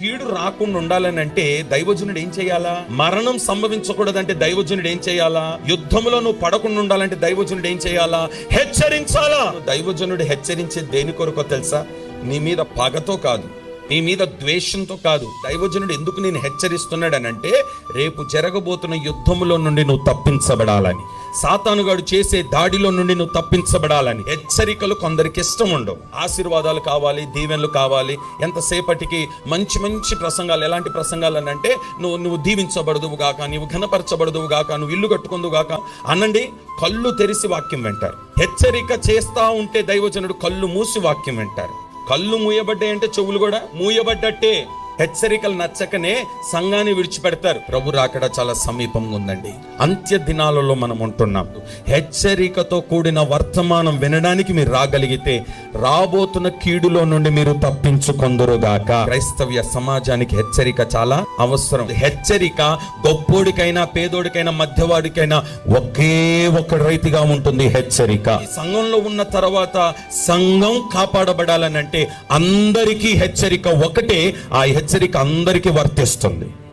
కీడు రాకుండా ఉండాలని అంటే దైవజనుడు ఏం చేయాలా? మరణం సంభవించకూడదంటే దైవజనుడు ఏం చేయాలా? యుద్ధంలో నువ్వు పడకుండా ఉండాలంటే దైవజనుడు ఏం చేయాలా? హెచ్చరించాలా? దైవజనుడు హెచ్చరించే దేని కొరకో తెలుసా? నీ మీద పగతో కాదు. నీ మీద ద్వేషంతో కాదు దైవజనుడు ఎందుకు నేను హెచ్చరిస్తున్నాడనంటే రేపు జరగబోతున్న యుద్ధములో నుండి నువ్వు తప్పించబడాలని సాతానుగాడు చేసే దాడిలో నుండి నువ్వు తప్పించబడాలని హెచ్చరికలు కొందరికి ఇష్టం ఉండవు. ఆశీర్వాదాలు కావాలి దీవెనలు కావాలి ఎంతసేపటికి మంచి మంచి ప్రసంగాలు ఎలాంటి ప్రసంగాలు అని అంటే నువ్వు నువ్వు దీవించబడదువు గాక నువ్వు ఘనపరచబడదువు గాక నువ్వు ఇల్లు కట్టుకుందువు గాక అనండి కళ్ళు తెరిసి వాక్యం వింటారు. హెచ్చరిక చేస్తా ఉంటే దైవజనుడు కళ్ళు మూసి వాక్యం వింటారు. కళ్ళు మూయబడ్డాయి అంటే చెవులు కూడా మూయబడ్డట్టే. హెచ్చరికలు నచ్చకనే సంఘాన్ని విడిచిపెడతారు. ప్రభు రాకడ చాలా సమీపంగా ఉందండి. అంత్య దినాలలో మనం ఉంటున్నాం. హెచ్చరికతో కూడిన వర్తమానం వినడానికి మీరు రాగలిగితే రాబోతున్న కీడులో నుండి మీరు తప్పించుకొందురుగాక క్రైస్తవ్య సమాజానికి హెచ్చరిక చాలా అవసరం. హెచ్చరిక గొప్పోడికైనా పేదోడికైనా మధ్యవాడికైనా ఒకే ఒక రైతుగా ఉంటుంది హెచ్చరిక. సంఘంలో ఉన్న తర్వాత సంఘం కాపాడబడాలనంటే అందరికీ హెచ్చరిక ఒకటే. ఆ హెచ్చరిక అందరికీ వర్తిస్తుంది.